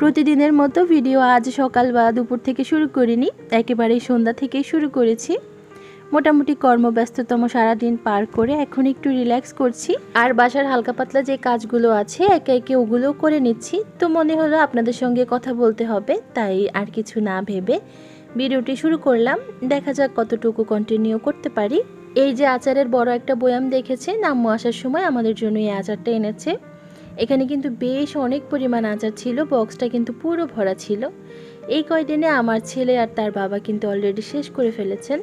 প্রতিদিনের মতো ভিডিও আজ সকাল বা দুপুর থেকে শুরু করিনি, একেবারেই সন্ধ্যা থেকেই শুরু করেছি। মোটামুটি কর্মব্যস্ততম সারাদিন পার করে এখন একটু রিল্যাক্স করছি। আর বাসার হালকা পাতলা যে কাজগুলো আছে, একে একে ওগুলো করে নিচ্ছি। তো মনে হলো আপনাদের সঙ্গে কথা বলতে হবে, তাই আর কিছু না ভেবে ভিডিওটি শুরু করলাম। দেখা যাক কতটুকু কন্টিনিউ করতে পারি। এই যে আচারের বড় একটা বয়াম দেখেছে নাম্মু আসার সময় আমাদের জন্য এই আচারটা এনেছে। এখানে কিন্তু বেশ অনেক পরিমাণ আচার ছিল, বক্সটা কিন্তু পুরো ভরা ছিল। এই কয়দিনে আমার ছেলে আর তার বাবা কিন্তু অলরেডি শেষ করে ফেলেছেন।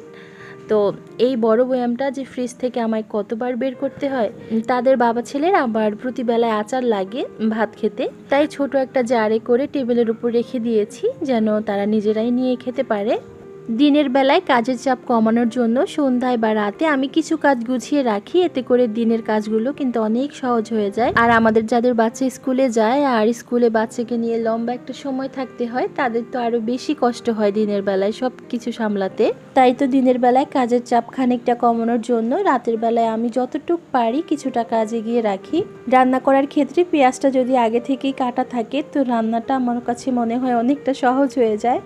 তো এই বড় বয়ামটা যে ফ্রিজ থেকে আমায় কতবার বের করতে হয়, তাদের বাবা ছেলের আবার প্রতিবেলায় আচার লাগে ভাত খেতে। তাই ছোট একটা জারে করে টেবিলের উপর রেখে দিয়েছি, যেন তারা নিজেরাই নিয়ে খেতে পারে। দিনের বেলায় কাজের চাপ কমানোর জন্য সন্ধ্যায় বা রাতে আমি কিছু কাজ গুছিয়ে রাখি। এতে করে দিনের কাজগুলো কিন্তু অনেক সহজ হয়ে যায়। আর আমাদের যাদের বাচ্চা স্কুলে যায় আর স্কুলে বাচ্চাকে নিয়ে লম্বা একটা সময় থাকতে হয়, তাদের তো আরও বেশি কষ্ট হয় দিনের বেলায় সব কিছু সামলাতে। তাই তো দিনের বেলায় কাজের চাপ খানিকটা কমানোর জন্য রাতের বেলায় আমি যতটুক পারি কিছুটা কাজ এগিয়ে রাখি। রান্না করার ক্ষেত্রে পেঁয়াজটা যদি আগে থেকেই কাটা থাকে, তো রান্নাটা আমার কাছে মনে হয় অনেকটা সহজ হয়ে যায়।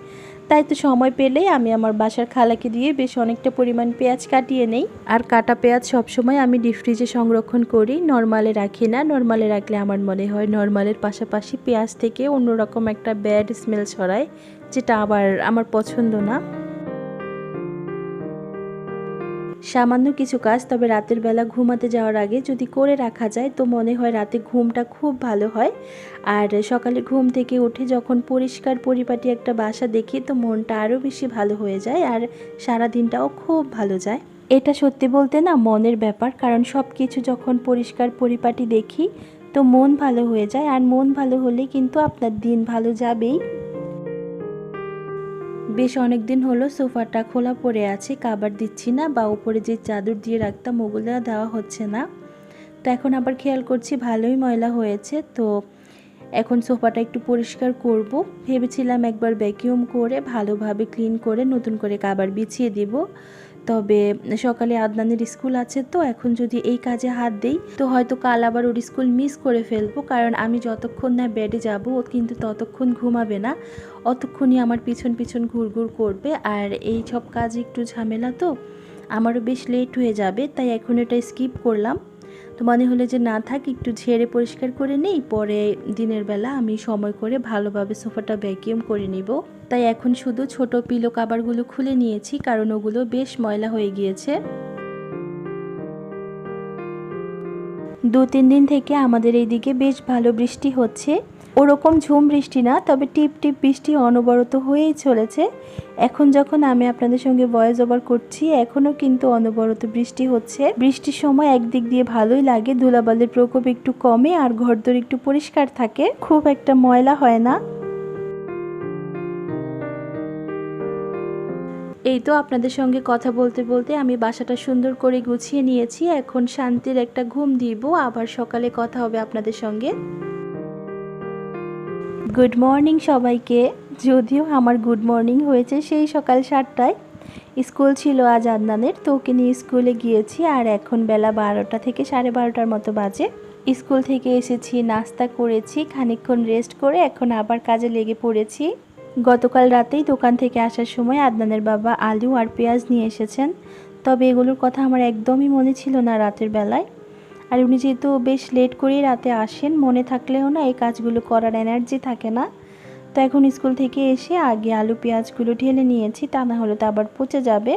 তাই তো সময় পেলেই আমি আমার বাসার খালাকে দিয়ে বেশ অনেকটা পরিমাণ পেঁয়াজ কাটিয়ে নেই। আর কাটা পেঁয়াজ সবসময় আমি ডিপ ফ্রিজে সংরক্ষণ করি। নর্মালে রাখি না, নর্মালে রাখলে আমার মনে হয় নর্মালের পাশাপাশি পেঁয়াজ থেকে অন্যরকম একটা ব্যাড স্মেল ছড়ায়, যেটা আবার আমার পছন্দ না। সামান্য কিছু কাজ, তবে রাতের বেলা ঘুমাতে যাওয়ার আগে যদি করে রাখা যায়, তো মনে হয় রাতে ঘুমটা খুব ভালো হয়। আর সকালে ঘুম থেকে উঠে যখন পরিষ্কার পরিপাটি একটা বাসা দেখি, তো মনটা আরও বেশি ভালো হয়ে যায় আর সারা দিনটাও খুব ভালো যায়। এটা সত্যি বলতে না মনের ব্যাপার, কারণ সব কিছু যখন পরিষ্কার পরিপাটি দেখি, তো মন ভালো হয়ে যায়। আর মন ভালো হলে কিন্তু আপনার দিন ভালো যাবেই। বেশ অনেক দিন হলো সোফাটা খোলা পড়ে আছে কাবার দিচ্ছি না বা উপরে যে চাদর দিয়ে রাখতাম ওগুলো দেওয়া হচ্ছে না। তো এখন আবার খেয়াল করছি ভালোই ময়লা হয়েছে, তো এখন সোফাটা একটু পরিষ্কার করব। ভেবেছিলাম একবার ভ্যাকিউম করে ভালোভাবে ক্লিন করে নতুন করে কাবার বিছিয়ে দিব। তবে সকালে আদনানের স্কুল আছে তো, এখন যদি এই কাজে হাত দেই, তো হয়তো কাল আবার ওর স্কুল মিস করে ফেলব, কারণ আমি যতক্ষণ না বেডে যাব, ও কিন্তু ততক্ষণ ঘুমাবে না। অতক্ষণই আমার পিছন পিছন ঘুরঘুর করবে, আর এই সব কাজ একটু ঝামেলা তো, আমারও বেশ লেট হয়ে যাবে, তাই এখন এটা স্কিপ করলাম। তো মনে হলে যে না থাক, একটু ঝেড়ে পরিষ্কার করে নেই, পরে দিনের বেলা আমি সময় করে ভালোভাবে সোফাটা ভ্যাকিউম করে নিব। তাই এখন শুধু ছোট পিলো কাবারগুলো খুলে নিয়েছি, কারণ ওগুলো বেশ ময়লা হয়ে গিয়েছে। দু তিন দিন থেকে আমাদের এইদিকে বেশ ভালো বৃষ্টি হচ্ছে। ওরকম ঝুম বৃষ্টি না, তবে টিপ টিপ বৃষ্টি অনবরত হয়েই চলেছে। এখন যখন আমি আপনাদের সঙ্গে ভয়েস ওভার করছি, এখনও কিন্তু অনবরত বৃষ্টি হচ্ছে। বৃষ্টির সময় একদিক দিয়ে ভালোই লাগে, ধুলাবালির প্রকোপ একটু কমে আর ঘরদোর একটু পরিষ্কার থাকে। খুব একটা ময়লা হয় না। এই তো আপনাদের সঙ্গে কথা বলতে বলতে আমি বাসাটা সুন্দর করে গুছিয়ে নিয়েছি। এখন শান্তির একটা ঘুম দিব, আবার সকালে কথা হবে আপনাদের সঙ্গে। গুড মর্নিং সবাইকে। যদিও আমার গুড মর্নিং হয়েছে সেই সকাল সাতটায়। স্কুল ছিল আজ আদনানের, তো ওকে নিয়ে স্কুলে গিয়েছি আর এখন বেলা বারোটা থেকে সাড়ে বারোটার মতো বাজে। স্কুল থেকে এসেছি, নাস্তা করেছি, খানিকক্ষণ রেস্ট করে এখন আবার কাজে লেগে পড়েছি। গতকাল রাতেই দোকান থেকে আসার সময় আদনানের বাবা আলু আর পেঁয়াজ নিয়ে এসেছেন। তবে এগুলোর কথা আমার একদমই মনে ছিল না রাতের বেলায়। আর উনি যেহেতু বেশ লেট করেই রাতে আসেন, মনে থাকলেও না এই কাজগুলো করার এনার্জি থাকে না। তো এখন স্কুল থেকে এসে আগে আলু, পেঁয়াজগুলো ঢেলে নিয়েছি, তা না হলে তো আবার পচে যাবে।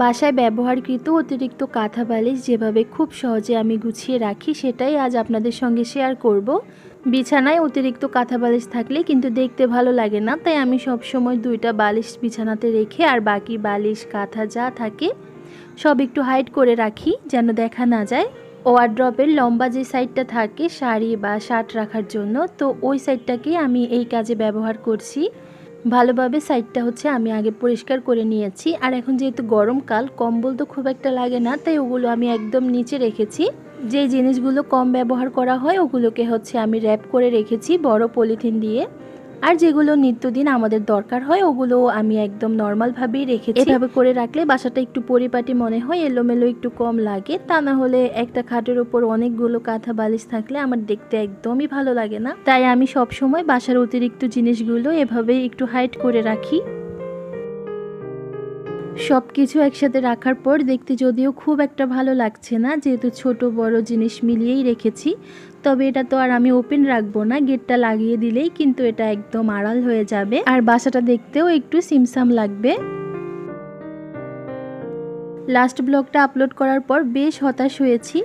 বাসায় ব্যবহারকৃত অতিরিক্ত কাঁথা বালিশ যেভাবে খুব সহজে আমি গুছিয়ে রাখি, সেটাই আজ আপনাদের সঙ্গে শেয়ার করব। বিছানায় অতিরিক্ত কাঁথা বালিশ থাকলে কিন্তু দেখতে ভালো লাগে না, তাই আমি সব সময় দুইটা বালিশ বিছানাতে রেখে আর বাকি বালিশ, কাঁথা যা থাকে সব একটু হাইড করে রাখি যেন দেখা না যায়। ওয়ার্ড্রপের লম্বা যে সাইডটা থাকে শাড়ি বা শার্ট রাখার জন্য, তো ওই সাইডটাকেই আমি এই কাজে ব্যবহার করছি। ভালোভাবে সাইডটা হচ্ছে আমি আগে পরিষ্কার করে নিয়েছি। আর এখন যেহেতু গরমকাল কম্বল তো খুব একটা লাগে না, তাই ওগুলো আমি একদম নিচে রেখেছি। যে জিনিসগুলো কম ব্যবহার করা হয়, ওগুলোকে হচ্ছে আমি র্যাপ করে রেখেছি বড় পলিথিন দিয়ে। আর যেগুলো নিত্যদিন আমাদের দরকার হয়, ওগুলো আমি একদম নর্মালভাবেই রেখেছি। এভাবে করে রাখলে বাসাটা একটু পরিপাটি মনে হয়, এলোমেলো একটু কম লাগে। তা না হলে একটা খাটের উপর অনেকগুলো কাঁথা বালিশ থাকলে আমার দেখতে একদমই ভালো লাগে না। তাই আমি সব সময় বাসার অতিরিক্ত জিনিসগুলো এভাবে একটু হাইট করে রাখি। সব কিছু একসাথে রাখার পর দেখতে যদিও খুব একটা ভালো লাগছে না, যেহেতু ছোট বড় জিনিস মিলিয়েই রেখেছি। তবে এটা তো আর আমি ওপেন রাখব না গেটটা লাগিয়ে দিলেই কিন্তু এটা একদম আড়াল হয়ে যাবে। আর বাসাটা দেখতেও একটু সিমসাম লাগবে। লাস্ট ব্লগটা আপলোড করার পর বেশ হতাশ হয়েছি।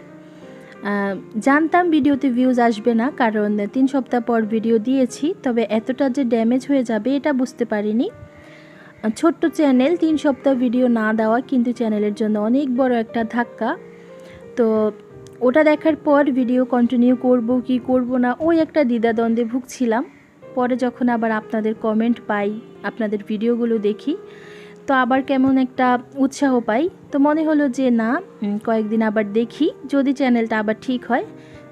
জানতাম ভিডিওতে ভিউজ আসবে না, কারণ তিন সপ্তাহ পর ভিডিও দিয়েছি, তবে এতটা যে ড্যামেজ হয়ে যাবে এটা বুঝতে পারিনি। ছোট্ট চ্যানেল তিন সপ্তাহ ভিডিও না দেওয়া কিন্তু চ্যানেলের জন্য অনেক বড় একটা ধাক্কা। তো ওটা দেখার পর ভিডিও কন্টিনিউ করব, কি করব না, ওই একটা দ্বিধাদ্বন্দ্বে ভুগছিলাম। পরে যখন আবার আপনাদের কমেন্ট পাই, আপনাদের ভিডিওগুলো দেখি, তো আবার কেমন একটা উৎসাহ পাই। তো মনে হলো যে না কয়েকদিন আবার দেখি, যদি চ্যানেলটা আবার ঠিক হয়,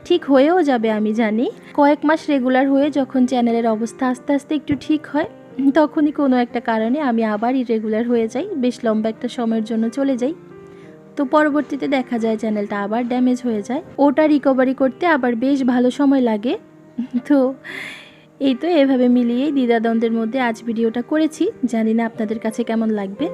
ঠিক হয়েও যাবে আমি জানি। কয়েক মাস রেগুলার হয়ে যখন চ্যানেলের অবস্থা আস্তে আস্তে একটু ঠিক হয়, তখনই কোনো একটা কারণে আমি আবার ইরেগুলার হয়ে যাই, বেশ লম্বা একটা সময়ের জন্য চলে যাই। তো পরবর্তীতে দেখা যায় চ্যানেলটা আবার ড্যামেজ হয়ে যায়। ওটা রিকভারি করতে আবার বেশ ভালো সময় লাগে। তো এই তো এভাবে মিলিয়েই দ্বিধাদ্বন্দ্বের মধ্যে আজ ভিডিওটা করেছি। জানি না আপনাদের কাছে কেমন লাগবে।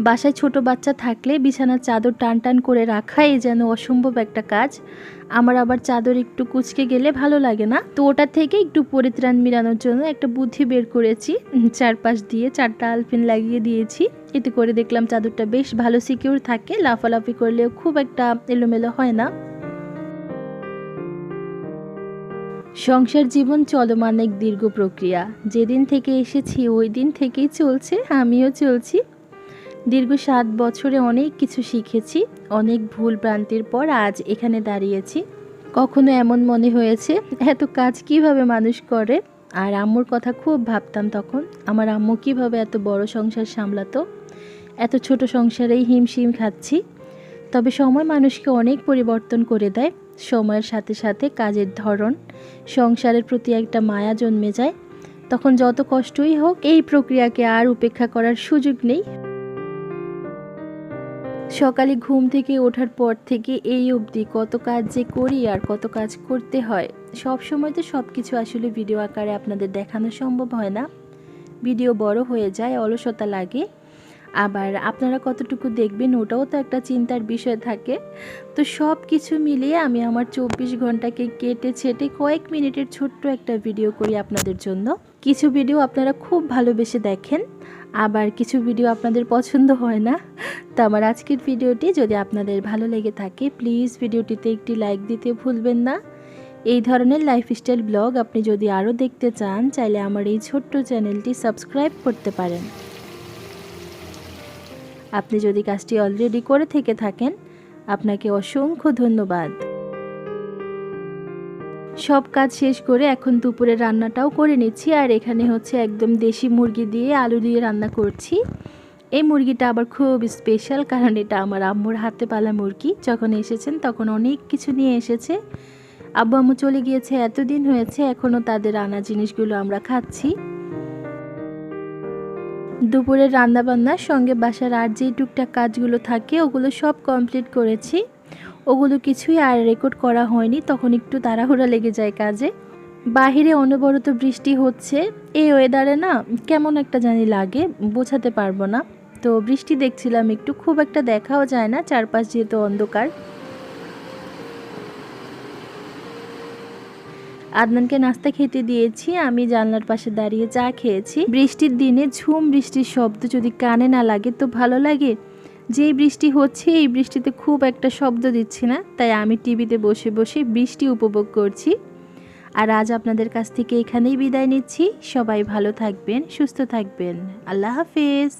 বাসায় ছোট বাচ্চা থাকলে বিছানার চাদর টান টান করে রাখাই যেন অসম্ভব একটা কাজ। আমার আবার চাদর একটু কুচকে গেলে ভালো লাগে না। তো ওটা থেকে একটু পরিত্রাণ মিলানোর জন্য একটা বুদ্ধি বের করেছি। চারপাশ দিয়ে চারটা আলফিন লাগিয়ে দিয়েছি। এতে করে দেখলাম চাদরটা বেশ ভালো সিকিউর থাকে। লাফালাফি করলেও খুব একটা এলোমেলো হয় না। সংসার জীবন চলমান এক দীর্ঘ প্রক্রিয়া। যেদিন থেকে এসেছি, ওই দিন থেকেই চলছে, আমিও চলছি। দীর্ঘ সাত বছরে অনেক কিছু শিখেছি, অনেক ভুল ভ্রান্তির পর আজ এখানে দাঁড়িয়েছি। কখনো এমন মনে হয়েছে, এত কাজ কীভাবে মানুষ করে? আর আম্মুর কথা খুব ভাবতাম তখন, আমার আম্মু কীভাবে এত বড় সংসার সামলাতো? এত ছোট সংসারেই হিমশিম খাচ্ছি। তবে সময় মানুষকে অনেক পরিবর্তন করে দেয়, সময়ের সাথে সাথে কাজের ধরন, সংসারের প্রতি একটা মায়া জন্মে যায়। তখন যত কষ্টই হোক, এই প্রক্রিয়াকে আর উপেক্ষা করার সুযোগ নেই। সকালে ঘুম থেকে ওঠার পর থেকে এই অবধি কত কাজ যে করি আর কত কাজ করতে হয়, সব সময় তো সব কিছু আসলে ভিডিও আকারে আপনাদের দেখানো সম্ভব হয় না। ভিডিও বড় হয়ে যায়, অলসতা লাগে। আবার আপনারা কতটুকু দেখবেন ওটাও তো একটা চিন্তার বিষয় থাকে। তো সব কিছু মিলিয়ে আমি আমার চব্বিশ ঘন্টাকে কেটে ছেটে কয়েক মিনিটের ছোট্ট একটা ভিডিও করি আপনাদের জন্য। কিছু ভিডিও আপনারা খুব ভালোবেসে দেখেন, আবার কিছু ভিডিও আপনাদের পছন্দ হয় না। তো আমার আজকের ভিডিওটি যদি আপনাদের ভালো লেগে থাকে, প্লিজ ভিডিওটিতে একটি লাইক দিতে ভুলবেন না। এই ধরনের লাইফস্টাইল ব্লগ আপনি যদি আরও দেখতে চান, চাইলে আমার এই ছোট্ট চ্যানেলটি সাবস্ক্রাইব করতে পারেন। আপনি যদি কাজটি অলরেডি করে থেকে থাকেন, আপনাকে অসংখ্য ধন্যবাদ। সব কাজ শেষ করে এখন দুপুরে রান্নাটাও করে নিচ্ছি, আর এখানে হচ্ছে একদম দেশি মুরগি দিয়ে আলু দিয়ে রান্না করছি। এই মুরগিটা আবার খুব স্পেশাল কারণ এটা আমার আম্মুর হাতে পালা মুরগি। যখন এসেছেন তখন অনেক কিছু নিয়ে এসেছে। আব্বু আম্মু চলে গিয়েছে, এতদিন হয়েছে, এখনও তাদের আনা জিনিসগুলো আমরা খাচ্ছি। দুপুরের রান্নাবান্নার সঙ্গে বাসার আর যেই টুকটাক কাজগুলো থাকে, ওগুলো সব কমপ্লিট করেছি। ওগুলো কিছুই আর রেকর্ড করা হয়নি, তখন একটু তাড়াহুড়া লেগে যায় কাজে। বাহিরে অনবরত বৃষ্টি হচ্ছে, এই ওয়েদারে না কেমন একটা জানি লাগে, বোঝাতে পারব না। তো বৃষ্টি দেখছিলাম একটু, খুব একটা দেখাও যায় না, চারপাশ যেহেতু অন্ধকার। আদনানকে নাস্তা খেতে দিয়েছি, আমি জানলার পাশে দাঁড়িয়ে চা খেয়েছি। বৃষ্টির দিনে ঝুম বৃষ্টির শব্দ যদি কানে না লাগে তো ভালো লাগে। যেই বৃষ্টি হচ্ছে, এই বৃষ্টিতে খুব একটা শব্দ দিচ্ছি না, তাই আমি টিভিতে বসে বসে বৃষ্টি উপভোগ করছি। আর আজ আপনাদের কাছ থেকে এখানেই বিদায় নিচ্ছি। সবাই ভালো থাকবেন, সুস্থ থাকবেন। আল্লাহ হাফেজ।